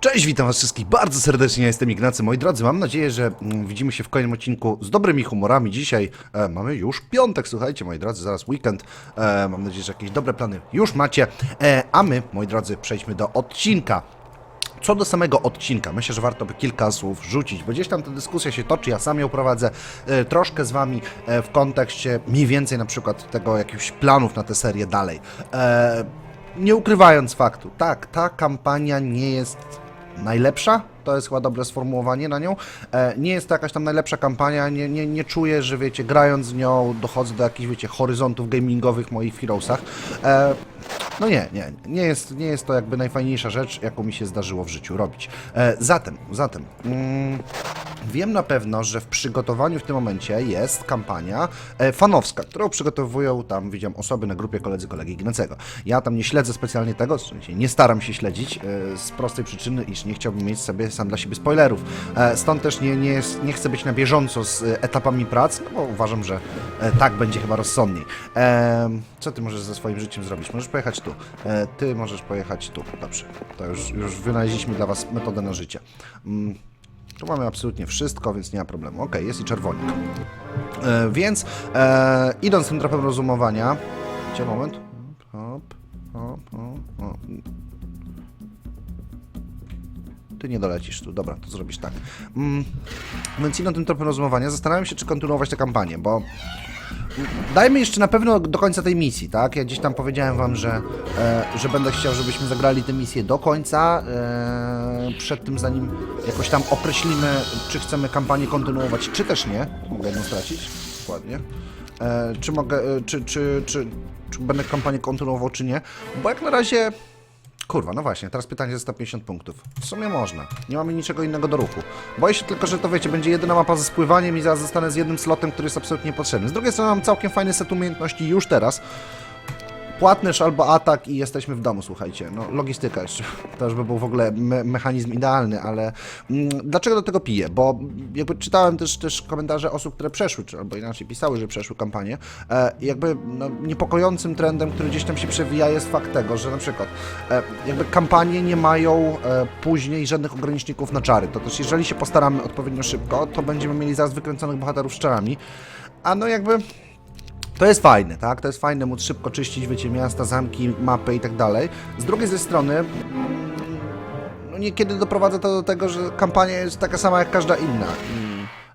Cześć, witam was wszystkich bardzo serdecznie, ja jestem Ignacy. Moi drodzy, mam nadzieję, że mm, widzimy się w kolejnym odcinku z dobrymi humorami. Dzisiaj e, mamy już piątek, słuchajcie, moi drodzy, zaraz weekend. E, mam nadzieję, że jakieś dobre plany już macie. E, a my, moi drodzy, przejdźmy do odcinka. Co do samego odcinka, myślę, że warto by kilka słów rzucić, bo gdzieś tam ta dyskusja się toczy, ja sam ją prowadzę e, troszkę z wami e, w kontekście mniej więcej na przykład tego jakichś planów na tę serię dalej. E, nie ukrywając faktu, tak, ta kampania nie jest najlepsza, to jest chyba dobre sformułowanie na nią. E, nie jest to jakaś tam najlepsza kampania, nie, nie, nie czuję, że wiecie, grając w nią dochodzę do jakichś, wiecie, horyzontów gamingowych w moich Heroesach. E, no nie, nie, nie jest, nie jest to jakby najfajniejsza rzecz, jaką mi się zdarzyło w życiu robić. E, zatem, zatem, mm, wiem na pewno, że w przygotowaniu w tym momencie jest kampania e, fanowska, którą przygotowują tam, widziałem, osoby na grupie koledzy kolegi Ignacego. Ja tam nie śledzę specjalnie tego, sensie nie staram się śledzić e, z prostej przyczyny, iż nie chciałbym mieć sobie sam dla siebie spoilerów. E, stąd też nie, nie, jest, nie chcę być na bieżąco z etapami prac, no bo uważam, że tak będzie chyba rozsądniej. Co ty możesz ze swoim życiem zrobić? Możesz pojechać tu. Ty możesz pojechać tu. Dobrze. To już, już wynaleźliśmy dla was metodę na życie. Tu mamy absolutnie wszystko, więc nie ma problemu. Ok, jest i czerwonik. E, więc e, idąc tym tropem rozumowania. Gdzie moment? Hop, hop, hop, hop. Ty nie dolecisz tu, dobra, to zrobisz tak. Mm, więc idąc tym tropem rozumowania, zastanawiam się, czy kontynuować tę kampanię, bo dajmy jeszcze na pewno do końca tej misji, tak? Ja gdzieś tam powiedziałem wam, że, e, że będę chciał, żebyśmy zagrali tę misję do końca. E, przed tym, zanim jakoś tam określimy, czy chcemy kampanię kontynuować, czy też nie. Mogę jedną stracić? Dokładnie. E, czy mogę, e, czy, czy, czy, czy będę kampanię kontynuował, czy nie? Bo jak na razie... Kurwa, no właśnie, teraz pytanie za 150 punktów. W sumie można. Nie mamy niczego innego do ruchu. Boję się tylko, że to wiecie, będzie jedyna mapa ze spływaniem i zaraz zostanę z jednym slotem, który jest absolutnie niepotrzebny. Z drugiej strony mam całkiem fajny set umiejętności już teraz. Płatnyż albo atak i jesteśmy w domu, słuchajcie. No, logistyka jeszcze. To już by był w ogóle me mechanizm idealny, ale mm, dlaczego do tego piję? Bo jakby czytałem też, też komentarze osób, które przeszły, czy albo inaczej pisały, że przeszły kampanię. E, jakby no, niepokojącym trendem, który gdzieś tam się przewija, jest fakt tego, że na przykład e, jakby kampanie nie mają e, później żadnych ograniczników na czary. To też jeżeli się postaramy odpowiednio szybko, to będziemy mieli zaraz wykręconych bohaterów z czarami. A no jakby to jest fajne, tak? To jest fajne móc szybko czyścić, wiecie, miasta, zamki, mapy i tak dalej. Z drugiej ze strony, no niekiedy doprowadza to do tego, że kampania jest taka sama jak każda inna.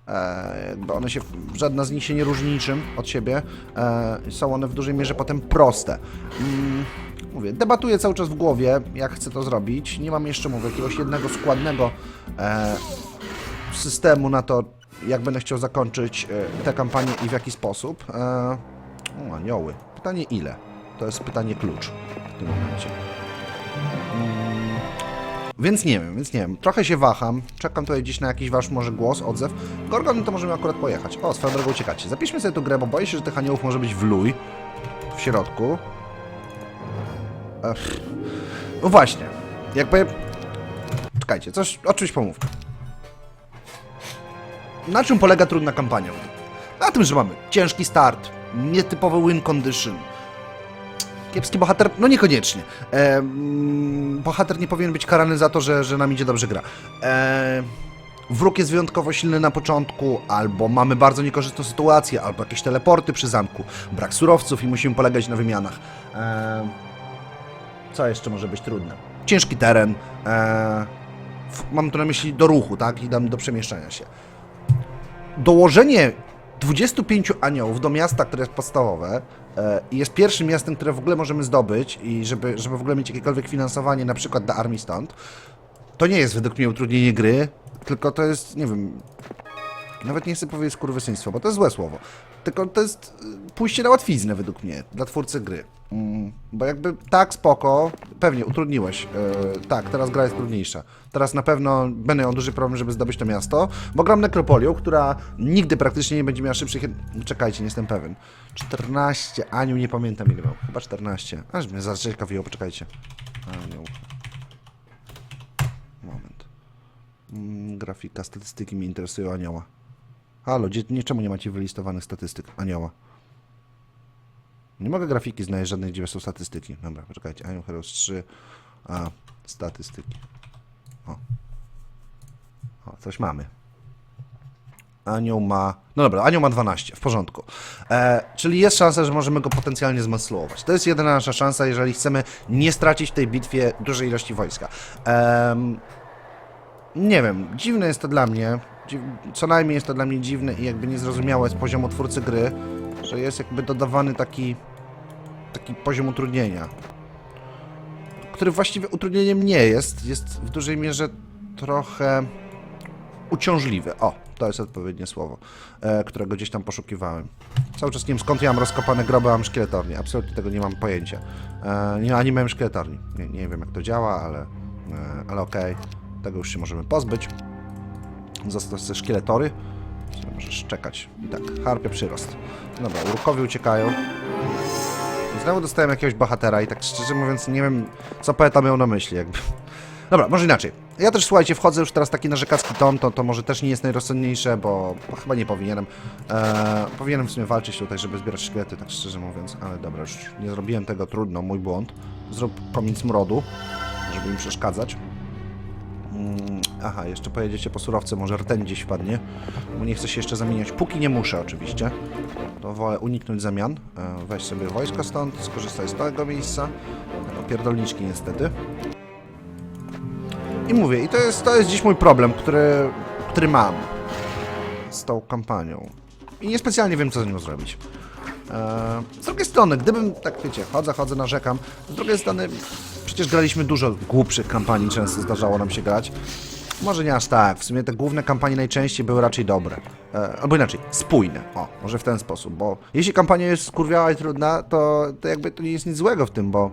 E, jakby one się, żadna z nich się nie różni niczym od siebie. E, są one w dużej mierze potem proste. Mm, mówię, debatuję cały czas w głowie, jak chcę to zrobić. Nie mam jeszcze, mówię, jakiegoś jednego składnego e, systemu na to, jak będę chciał zakończyć e, tę kampanię i w jaki sposób. E, o, anioły. Pytanie ile? To jest pytanie klucz w tym momencie. Mm, Więc nie wiem, więc nie wiem. Trochę się waham. Czekam tutaj gdzieś na jakiś wasz może głos, odzew. Gorgon to możemy akurat pojechać. O, swoją drogą uciekacie. Zapiszmy sobie tu grę, bo boję się, że tych aniołów może być w luj. W środku. Ech. No właśnie. Jakby... Czekajcie, coś, o czymś pomówmy. Na czym polega trudna kampania? Na tym, że mamy ciężki start, nietypowy win condition. Kiepski bohater? No niekoniecznie. E, mm, bohater nie powinien być karany za to, że, że nam idzie dobrze gra. E, wróg jest wyjątkowo silny na początku, albo mamy bardzo niekorzystną sytuację, albo jakieś teleporty przy zamku, brak surowców i musimy polegać na wymianach. E, co jeszcze może być trudne? Ciężki teren. E, mam tu na myśli do ruchu, tak? I do przemieszczania się dołożenie 25 aniołów do miasta, które jest podstawowe e, i jest pierwszym miastem, które w ogóle możemy zdobyć i żeby, żeby w ogóle mieć jakiekolwiek finansowanie, na przykład dla armii stąd, to nie jest według mnie utrudnienie gry, tylko to jest, nie wiem, nawet nie chcę powiedzieć skurwysyństwo, bo to jest złe słowo, tylko to jest y, pójście na łatwiznę według mnie, dla twórcy gry. Mm, bo jakby tak, spoko, pewnie utrudniłeś. Yy, tak, teraz gra jest trudniejsza. Teraz na pewno będę miał duży problem, żeby zdobyć to miasto, bo gram Nekropolią, która nigdy praktycznie nie będzie miała szybszych... Czekajcie, nie jestem pewien. 14, Aniu, nie pamiętam ile miał. Chyba 14. Aż mnie zaraz ciekawiło, poczekajcie. Anioł. Moment. Mm, grafika, statystyki mnie interesują anioła. Halo, nie, czemu nie macie wylistowanych statystyk anioła? Nie mogę grafiki znaleźć żadnych, gdzie są statystyki. Dobra, poczekajcie. Anioł Heroes 3. A, statystyki. O. coś mamy. Anioł ma. No dobra, Anioł ma 12, w porządku. E, czyli jest szansa, że możemy go potencjalnie zmaslować. To jest jedyna nasza szansa, jeżeli chcemy nie stracić w tej bitwie dużej ilości wojska. Em, nie wiem, dziwne jest to dla mnie. Co najmniej jest to dla mnie dziwne i jakby niezrozumiałe z poziomu twórcy gry, że jest jakby dodawany taki, taki poziom utrudnienia, który właściwie utrudnieniem nie jest. Jest w dużej mierze trochę uciążliwy. O, to jest odpowiednie słowo, e, którego gdzieś tam poszukiwałem. Cały czas nie wiem skąd ja mam rozkopane groby, mam szkieletornię. Absolutnie tego nie mam pojęcia. E, nie, ani miałem szkieletorni. Nie, nie wiem jak to działa, ale, e, ale okej. Tego już się możemy pozbyć. Zostać te szkieletory. Możesz czekać. I tak, harpie przyrost. Dobra, urukowie uciekają. Znowu dostałem jakiegoś bohatera i tak szczerze mówiąc nie wiem, co poeta miał na myśli jakby. Dobra, może inaczej. Ja też, słuchajcie, wchodzę już teraz taki narzekacki ton, to, to może też nie jest najrozsądniejsze, bo, bo chyba nie powinienem. Eee, powinienem w sumie walczyć tutaj, żeby zbierać szkielety, tak szczerze mówiąc, ale dobra, już nie zrobiłem tego, trudno, mój błąd. Zrób komin smrodu, żeby mi przeszkadzać. Mm, aha, jeszcze pojedziecie po surowce, może rtęć gdzieś wpadnie, bo nie chcę się jeszcze zamieniać, póki nie muszę oczywiście. To wolę uniknąć zamian. E, weź sobie wojsko stąd, skorzystaj z tego miejsca. Pierdolniczki niestety. I mówię, i to jest, to jest dziś mój problem, który, który mam z tą kampanią. I niespecjalnie wiem, co z nią zrobić. Eee, z drugiej strony, gdybym, tak wiecie, chodzę, chodzę, narzekam, z drugiej strony przecież graliśmy dużo głupszych kampanii, często zdarzało nam się grać. Może nie aż tak, w sumie te główne kampanie najczęściej były raczej dobre. E, albo inaczej, spójne. O, może w ten sposób, bo jeśli kampania jest skurwiała i trudna, to, to jakby to nie jest nic złego w tym, bo,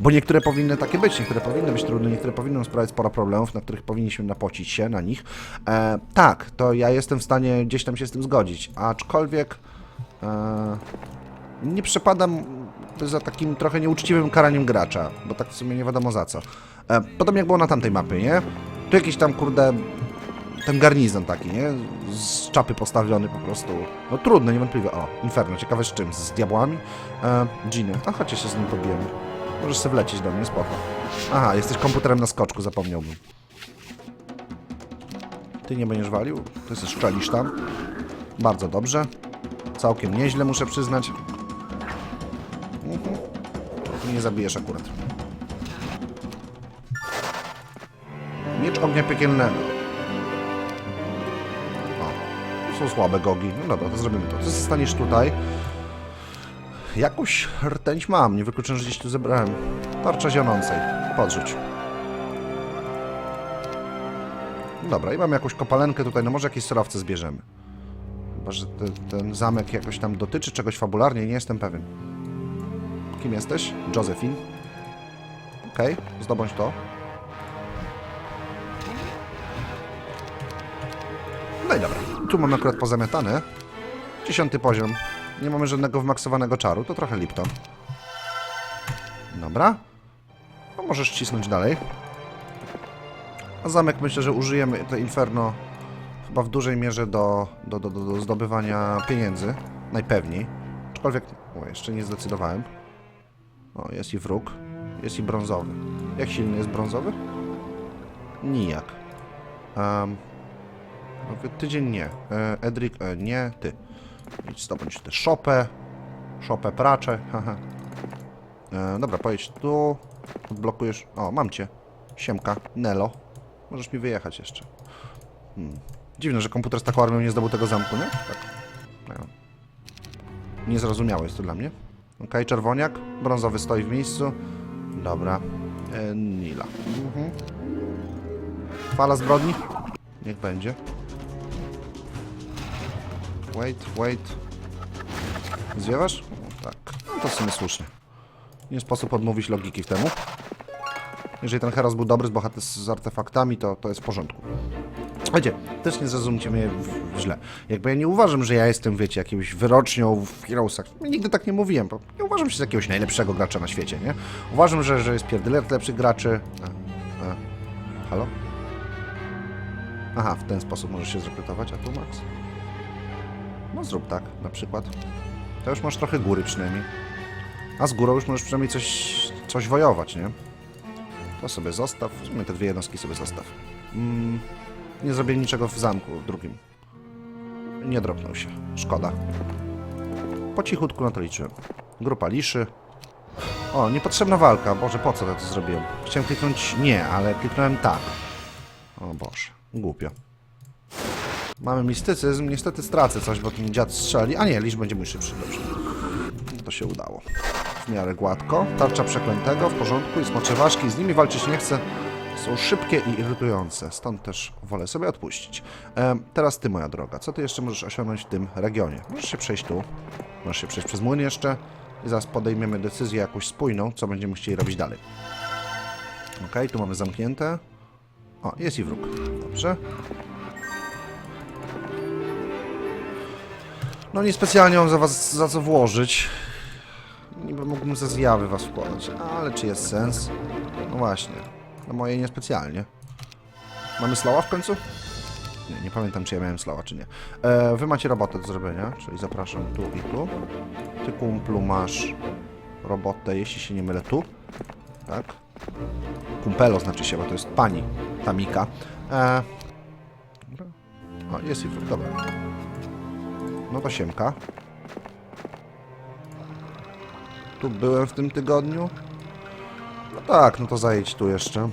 bo niektóre powinny takie być, niektóre powinny być trudne, niektóre powinny sprawiać sporo problemów, na których powinniśmy napocić się, na nich. E, tak, to ja jestem w stanie gdzieś tam się z tym zgodzić, aczkolwiek e, nie przepadam za takim trochę nieuczciwym karaniem gracza, bo tak w sumie nie wiadomo za co. E, podobnie jak było na tamtej mapie, nie? Tu jakiś tam, kurde, ten garnizon taki, nie? Z czapy postawiony po prostu. No trudny, niewątpliwie. O, Inferno, ciekawe z czym? Z diabłami? E, Ginny, a chodźcie się z nim pobijemy. Możesz sobie wlecieć do mnie, spoko. Aha, jesteś komputerem na skoczku, zapomniałbym. Ty nie będziesz walił? Ty się szczelisz tam. Bardzo dobrze. Całkiem nieźle, muszę przyznać. Nie zabijesz akurat. Miecz ognia piekielnego. O, są słabe gogi. No dobra, to zrobimy to. Zostaniesz tutaj. Jakąś rtęć mam. Nie wykluczam, że gdzieś tu zebrałem. Tarcza zionącej. Podrzuć. Dobra, i mam jakąś kopalenkę tutaj. No może jakieś surowce zbierzemy. Chyba, że te, ten zamek jakoś tam dotyczy czegoś fabularnie. Nie jestem pewien. Kim jesteś? Josephine. Okej, zdobądź to. No i dobra. Tu mamy akurat pozamiatane. Dziesiąty poziom. Nie mamy żadnego wymaksowanego czaru, to trochę Lipton. Dobra. No możesz cisnąć dalej. A zamek myślę, że użyjemy te Inferno chyba w dużej mierze do, do, do, do zdobywania pieniędzy. Najpewniej. Aczkolwiek, o, jeszcze nie zdecydowałem. O, jest i wróg. Jest i brązowy. Jak silny jest brązowy? Nijak. Um, tydzień nie. E, Edric, e, nie, ty. Idź zdobądź tę szopę. Szopę praczę, haha. E, dobra, pojedź tu. Odblokujesz. O, mam cię. Siemka, Nelo. Możesz mi wyjechać jeszcze. Hmm. Dziwne, że komputer z taką armią nie zdobył tego zamku, nie? Tak. No. Niezrozumiałe jest to dla mnie. Okej, czerwoniak. Brązowy stoi w miejscu. Dobra. E, Nila. Mhm. Fala zbrodni? Niech będzie. Wait, wait. Zwiewasz? O, tak. No to w sumie słusznie. Nie sposób odmówić logiki w temu. Jeżeli ten heros był dobry z bohater z artefaktami, to, to jest w porządku. Wiecie, też nie zrozumcie mnie źle. Jakby ja nie uważam, że ja jestem, wiecie, jakimś wyrocznią w Heroesach. Nigdy tak nie mówiłem, bo nie uważam się za jakiegoś najlepszego gracza na świecie, nie? Uważam, że, że jest pierdylet lepszych graczy. A, a. Halo? Aha, w ten sposób możesz się zrekrutować, a tu Max? No zrób tak, na przykład. To już masz trochę góry przynajmniej. A z górą już możesz przynajmniej coś, coś wojować, nie? To sobie zostaw. W sumie te dwie jednostki sobie zostaw. Mm. Nie zrobię niczego w zamku drugim. Nie dropnął się. Szkoda. Po cichutku na to liczyłem. Grupa liszy. O, niepotrzebna walka. Boże, po co ja to zrobiłem? Chciałem kliknąć nie, ale kliknąłem tak. O Boże, głupio. Mamy mistycyzm. Niestety stracę coś, bo ten dziad strzeli. A nie, liczb będzie mój szybszy. Dobrze. To się udało. W miarę gładko. Tarcza przeklętego w porządku i smocze ważki. Z nimi walczyć nie chcę. Są szybkie i irytujące. Stąd też wolę sobie odpuścić. E, teraz ty, moja droga. Co ty jeszcze możesz osiągnąć w tym regionie? Możesz się przejść tu. Możesz się przejść przez młyn jeszcze. I zaraz podejmiemy decyzję jakąś spójną, co będziemy chcieli robić dalej. Ok, tu mamy zamknięte. O, jest i wróg. Dobrze. No niespecjalnie mam za was za co włożyć. Niby mógłbym ze zjawy was wkładać, ale czy jest sens? No właśnie. No moje niespecjalnie. Mamy slała w końcu? Nie, nie pamiętam czy ja miałem slała, czy nie. E, wy macie robotę do zrobienia, czyli zapraszam tu i tu. Ty kumplu masz robotę, jeśli się nie mylę, tu. Tak? Kumpelo znaczy się, bo to jest pani Tamika. E, o, jest i wróg, dobra. No to siemka. Tu byłem w tym tygodniu. No tak, no to zajedź tu jeszcze.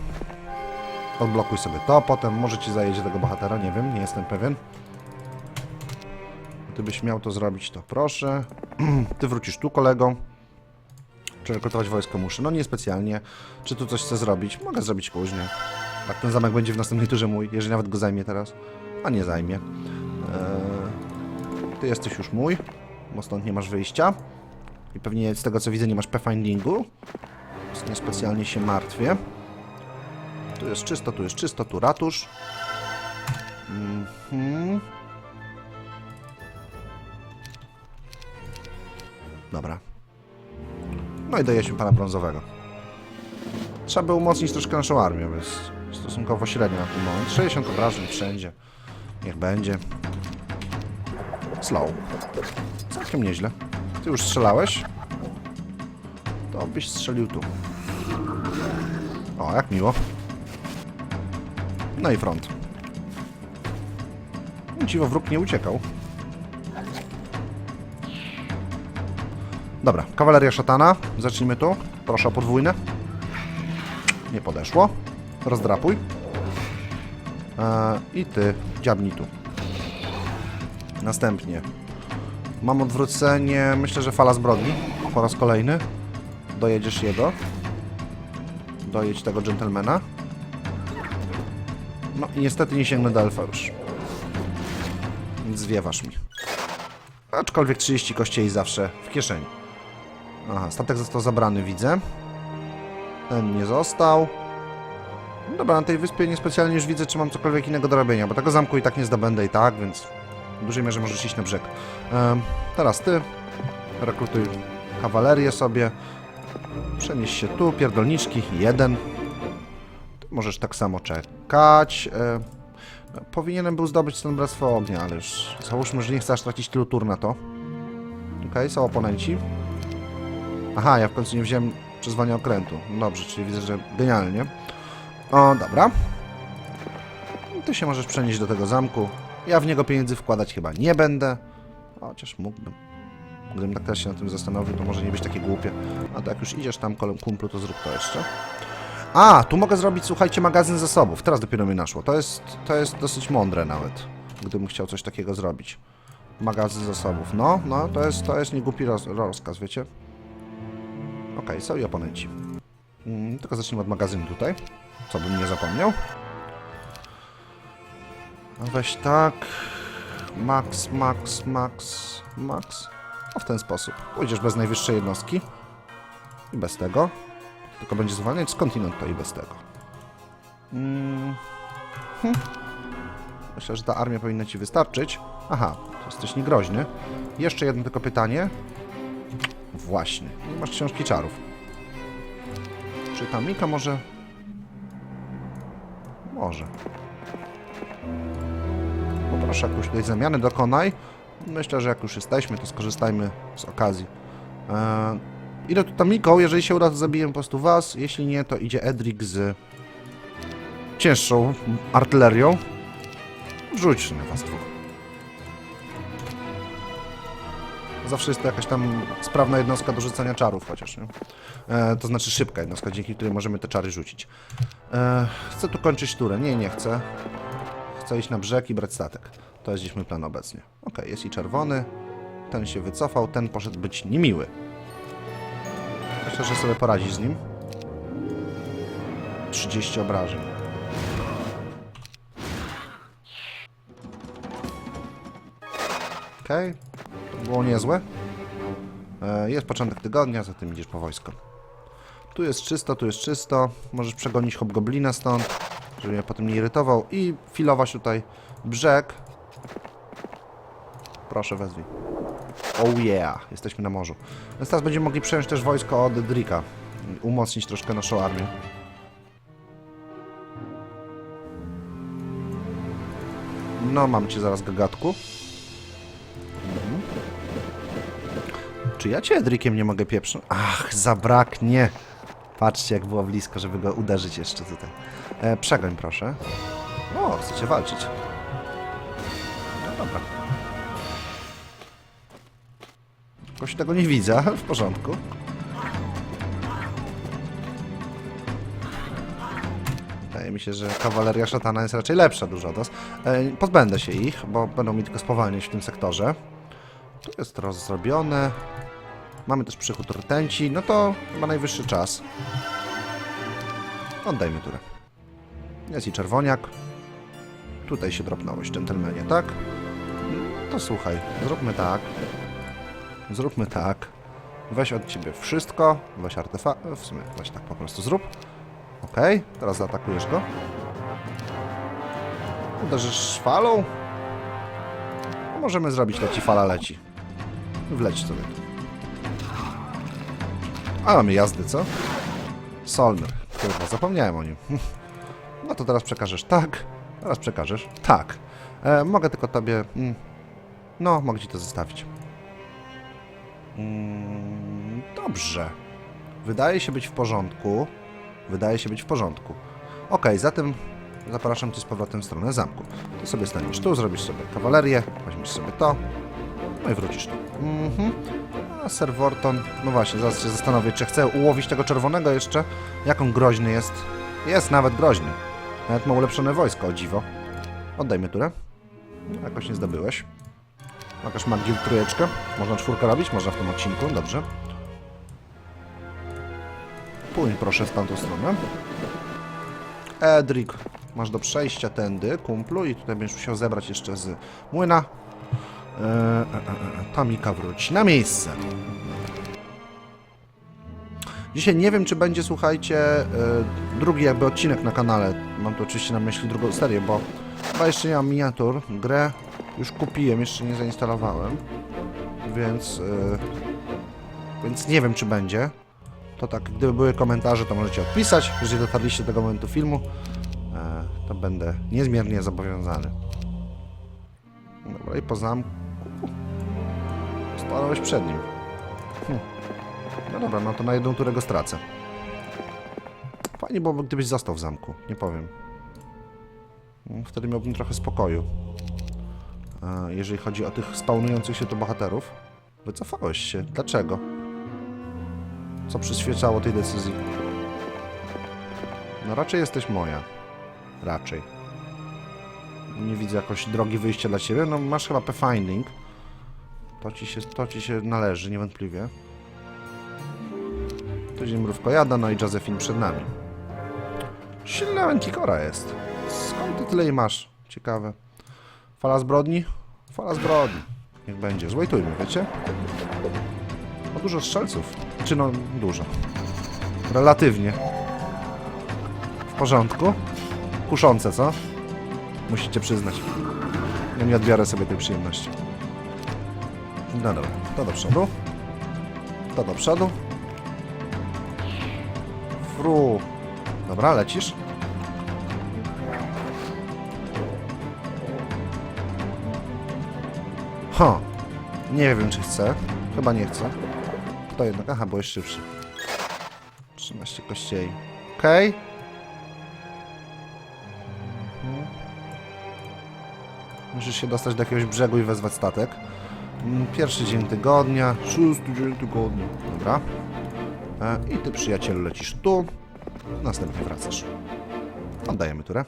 Odblokuj sobie to, potem może ci zajedzie tego bohatera, nie wiem, nie jestem pewien. Gdybyś miał to zrobić, to proszę. Ty wrócisz tu, kolego. Czy rekrutować wojsko muszę? No niespecjalnie. Czy tu coś chcę zrobić? Mogę zrobić później. Tak, ten zamek będzie w następnej turze mój, jeżeli nawet go zajmie teraz. A nie zajmie. Eee, ty jesteś już mój, bo stąd nie masz wyjścia. I pewnie z tego co widzę nie masz p-findingu. Więc niespecjalnie się martwię. Tu jest czysto, tu jest czysto, tu ratusz. Mhm. Dobra. No i dojęliśmy pana brązowego. Trzeba by umocnić troszkę naszą armię, jest stosunkowo średnio na ten moment. 60 obrażeń wszędzie. Niech będzie. Slow. Całkiem nieźle. Ty już strzelałeś? To byś strzelił tu. O, jak miło. No i front. Dziwo, wróg nie uciekał. Dobra, kawaleria szatana. Zacznijmy tu. Proszę o podwójne. Nie podeszło. Rozdrapuj. Eee, I ty, dziabnij tu. Następnie. Mam odwrócenie, myślę, że fala zbrodni. Po raz kolejny. Dojedziesz jego. Dojedź tego dżentelmena. No i niestety nie sięgnę do elfa już. Więc zwiewasz mi. Aczkolwiek 30 kościei zawsze w kieszeni. Aha, statek został zabrany, widzę. Ten nie został. No dobra, na tej wyspie niespecjalnie już widzę, czy mam cokolwiek innego do robienia, bo tego zamku i tak nie zdobędę i tak, więc w dużej mierze możesz iść na brzeg. Em, teraz ty. Rekrutuj kawalerię sobie. Przenieś się tu, pierdolniczki, jeden. Ty możesz tak samo czekać. E, no, powinienem był zdobyć ten Bractwo Ognia, ale już załóżmy, że nie chcesz tracić tylu tur na to. Okej, okay, są oponenci. Aha, ja w końcu nie wziąłem przyzwania okrętu. No Dobrze, czyli widzę, że genialnie. O, dobra. Ty się możesz przenieść do tego zamku. Ja w niego pieniędzy wkładać chyba nie będę. Chociaż mógłbym. Gdybym tak też się na tym zastanowił, to może nie być takie głupie. A to jak już idziesz tam kolem kumplu, to zrób to jeszcze. A, tu mogę zrobić, słuchajcie, magazyn zasobów. Teraz dopiero mi naszło. To jest, to jest dosyć mądre nawet, gdybym chciał coś takiego zrobić. Magazyn zasobów. No, no, to jest, to jest niegłupi roz, rozkaz, wiecie? Okej, są i oponenci. Mm, tylko zacznijmy od magazynu tutaj, co bym nie zapomniał. No weź tak. Max, max, max, max. No w ten sposób. Pójdziesz bez najwyższej jednostki. I bez tego. Tylko będzie zwalniać kontynent to i bez tego. Mm. Hm. Myślę, że ta armia powinna ci wystarczyć. Aha, to jesteś niegroźny. Jeszcze jedno tylko pytanie. Właśnie. Nie masz książki czarów. Czy ta Mika może... Może. Poproszę jakąś tutaj zamianę dokonaj. Myślę, że jak już jesteśmy, to skorzystajmy z okazji. Eee, idę tu Tamiką, jeżeli się uda, to zabiję po prostu was. Jeśli nie, to idzie Edric z cięższą artylerią. Wrzuć na was dwóch. Zawsze jest to jakaś tam sprawna jednostka do rzucania czarów chociaż, nie? E, to znaczy szybka jednostka, dzięki której możemy te czary rzucić. E, chcę tu kończyć turę. Nie, nie chcę. Chcę iść na brzeg i brać statek. To jest dziś plan obecnie. Okej, jest i czerwony. Ten się wycofał, ten poszedł być niemiły. Myślę, że sobie poradzi z nim. 30 obrażeń. Okej, to było niezłe. E, jest początek tygodnia, zatem idziesz po wojsko. Tu jest czysto, tu jest czysto. Możesz przegonić hobgoblina stąd, żeby mnie potem nie irytował. I filować tutaj brzeg. Proszę, wezwij. Oh yeah, jesteśmy na morzu. Więc teraz będziemy mogli przejąć też wojsko od Drika. Umocnić troszkę naszą armię. No, mam cię zaraz, gagatku. Mhm. Czy ja cię Edrikiem nie mogę pieprzyć? Ach, zabraknie. Patrzcie, jak było blisko, żeby go uderzyć jeszcze tutaj. E, przegoń, proszę. O, chcecie walczyć. Jakoś tego nie widzę, w porządku. Wydaje mi się, że kawaleria szatana jest raczej lepsza dużo od nas. E, pozbędę się ich, bo będą mi tylko spowalniać w tym sektorze. Tu jest rozrobione. Mamy też przychód rtęci, no to chyba najwyższy czas. Oddajmy turę. Jest i czerwoniak. Tutaj się dropnąłeś, dżentelmenie, tak? To słuchaj, zróbmy tak. Zróbmy tak. Weź od ciebie wszystko. Weź artefakt. W sumie, weź tak po prostu zrób. Okej, teraz zaatakujesz go. Uderzysz falą. Możemy zrobić leci fala leci. Wleć sobie tu. A mamy jazdy, co? Solmer. Kurwa, zapomniałem o nim. No to teraz przekażesz tak. Teraz przekażesz tak. E, mogę tylko tobie... Mm, no, mogę ci to zostawić. Mm, dobrze. Wydaje się być w porządku. Wydaje się być w porządku. Okej, zatem zapraszam cię z powrotem w stronę zamku. Ty sobie staniesz tu, zrobisz sobie kawalerię, weźmiesz sobie to, no i wrócisz tu. Mhm. A Sir no właśnie, zaraz się zastanowię, czy chcę ułowić tego czerwonego jeszcze. Jak on groźny jest. Jest nawet groźny. Nawet ma ulepszone wojsko, o dziwo. Oddajmy turę. Jakoś nie zdobyłeś. Jakaś magię trójeczkę. Można czwórkę robić? Można w tym odcinku, dobrze. Pójdź proszę w tamtą stronę. Edric, masz do przejścia tędy, kumplu, i tutaj będziesz musiał zebrać jeszcze z młyna. Eee, e, e, Tamika wróci na miejsce. Dzisiaj nie wiem, czy będzie, słuchajcie, e, drugi jakby odcinek na kanale. Mam tu oczywiście na myśli drugą serię, bo chyba jeszcze nie mam miniatur. Grę już kupiłem, jeszcze nie zainstalowałem, więc, e, więc nie wiem, czy będzie. To tak, gdyby były komentarze, to możecie odpisać. Jeżeli dotarliście do tego momentu filmu, e, to będę niezmiernie zobowiązany. Dobra, i po zamku. Stanąłeś przed nim. Hm. No dobra, no to na jedną turę go stracę. Fajnie byłoby, gdybyś został w zamku, nie powiem. Wtedy miałbym trochę spokoju. Jeżeli chodzi o tych spawnujących się tu bohaterów. Wycofałeś się. Dlaczego? Co przyświecało tej decyzji? No raczej jesteś moja. Raczej. Nie widzę jakoś drogi wyjścia dla ciebie. No masz chyba Pathfinding. To ci się, to ci się należy, niewątpliwie. Tu idzie mrówkojada, no i Josephine przed nami. Silna Ankikora jest. Skąd ty tyle jej masz? Ciekawe. Fala zbrodni? Fala zbrodni. Niech będzie. Złejtujmy, wiecie? O, dużo strzelców. Czy no, dużo. Relatywnie. W porządku? Kuszące, co? Musicie przyznać. Ja nie odbiorę sobie tej przyjemności. No dobra, to do przodu. To do przodu. Fru. Dobra, lecisz. Ha. Nie wiem, czy chcę. Chyba nie chcę. To jednak, aha, bo jest szybszy. 13 kościei. Okej. Mhm. Musisz się dostać do jakiegoś brzegu i wezwać statek. Mm, Pierwszy dzień tygodnia, szósty dzień tygodnia. Dobra. E, I ty, przyjacielu, lecisz tu. Następnie wracasz. Oddajemy turę.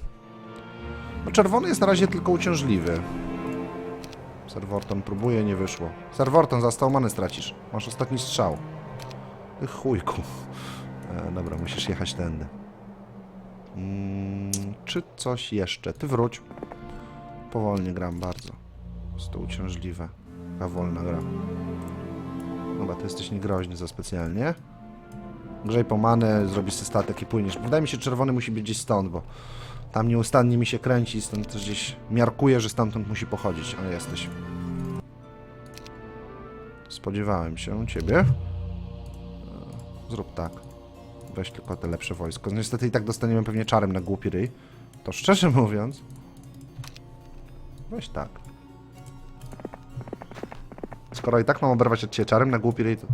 Czerwony jest na razie tylko uciążliwy. Serworton próbuje, nie wyszło. Serworton, za 100 many stracisz. Masz ostatni strzał. Chujku. E, dobra, musisz jechać tędy. Mm, czy coś jeszcze? Ty wróć. Powolnie gram bardzo. Jest to uciążliwe. Taka wolna gra. Dobra, ty jesteś niegroźny za specjalnie. Grzej po manę, zrobisz sobie statek i płyniesz. Wydaje mi się, czerwony musi być gdzieś stąd, bo tam nieustannie mi się kręci, stąd też gdzieś miarkuję, że stamtąd musi pochodzić, ale jesteś. Spodziewałem się ciebie. Zrób tak. Weź tylko te lepsze wojsko. Niestety i tak dostaniemy pewnie czarem na głupi ryj. To szczerze mówiąc... Weź tak. Skoro i tak mam oberwać od ciebie czarem na głupi ryj, to...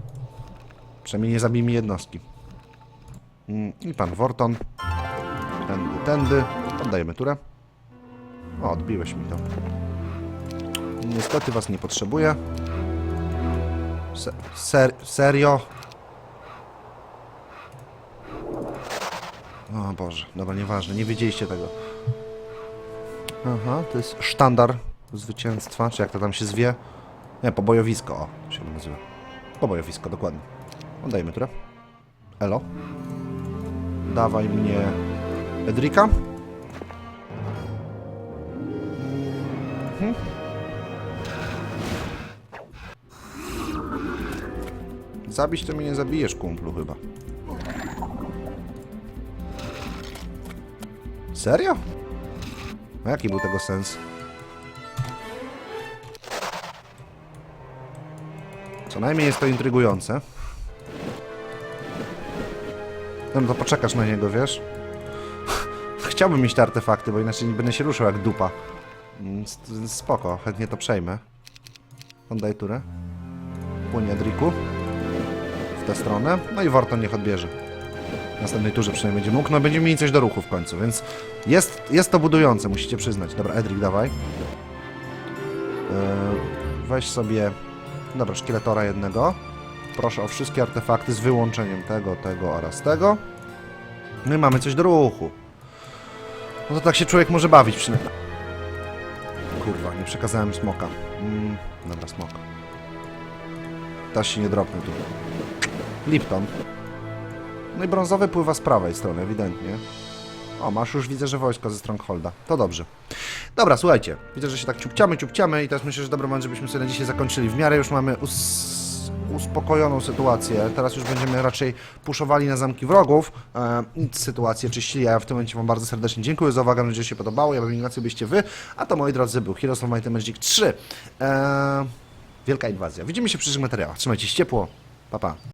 Przynajmniej nie zabij mi jednostki. Mm, I pan Worton. Tędy, tędy. Oddajemy turę. O, odbiłeś mi to. Niestety was nie potrzebuję. Se ser serio? O Boże, dobra, nieważne, nie wiedzieliście tego. Aha, to jest sztandar zwycięstwa, czy jak to tam się zwie? Nie, pobojowisko, o, się nazywa. Pobojowisko, dokładnie. Oddajmy turę. Elo. Dawaj mnie Edrika. Mhm. Zabić to mnie nie zabijesz, kumplu, chyba. Serio? A jaki był tego sens? Co najmniej jest to intrygujące. No to poczekasz na niego, wiesz? Chciałbym mieć te artefakty, bo inaczej nie będę się ruszał jak dupa. Mm, s- Spoko, chętnie to przejmę. Oddaj turę. Płynie Driku. W tę stronę. No i Worton niech odbierze. W następnej turze przynajmniej będzie mógł. No będziemy mieli coś do ruchu w końcu, więc jest, jest to budujące, musicie przyznać. Dobra, Edrik, dawaj. Yy, weź sobie... Dobra, szkieletora jednego. Proszę o wszystkie artefakty z wyłączeniem tego, tego oraz tego. No i mamy coś do ruchu. No to tak się człowiek może bawić przynajmniej. Kurwa, nie przekazałem smoka. Mm, dobra, smok. Też się nie dropnę tu. Lipton. No i brązowy pływa z prawej strony, ewidentnie. O, masz już, widzę, że wojsko ze Strongholda. To dobrze. Dobra, słuchajcie. Widzę, że się tak ciupciamy, ciupciamy i teraz myślę, że dobry moment, żebyśmy sobie na dzisiaj zakończyli. W miarę już mamy us uspokojoną sytuację. Teraz już będziemy raczej puszowali na zamki wrogów. E, sytuację czyścili. Ja w tym momencie Wam bardzo serdecznie dziękuję za uwagę. Mam nadzieję, że się podobało. Ja bym Ignacy byście Wy. A to, moi drodzy, był Heroes of Might and Magic 3. E, wielka inwazja. Widzimy się w przyszłych materiałach. Trzymajcie się ciepło. Pa, pa.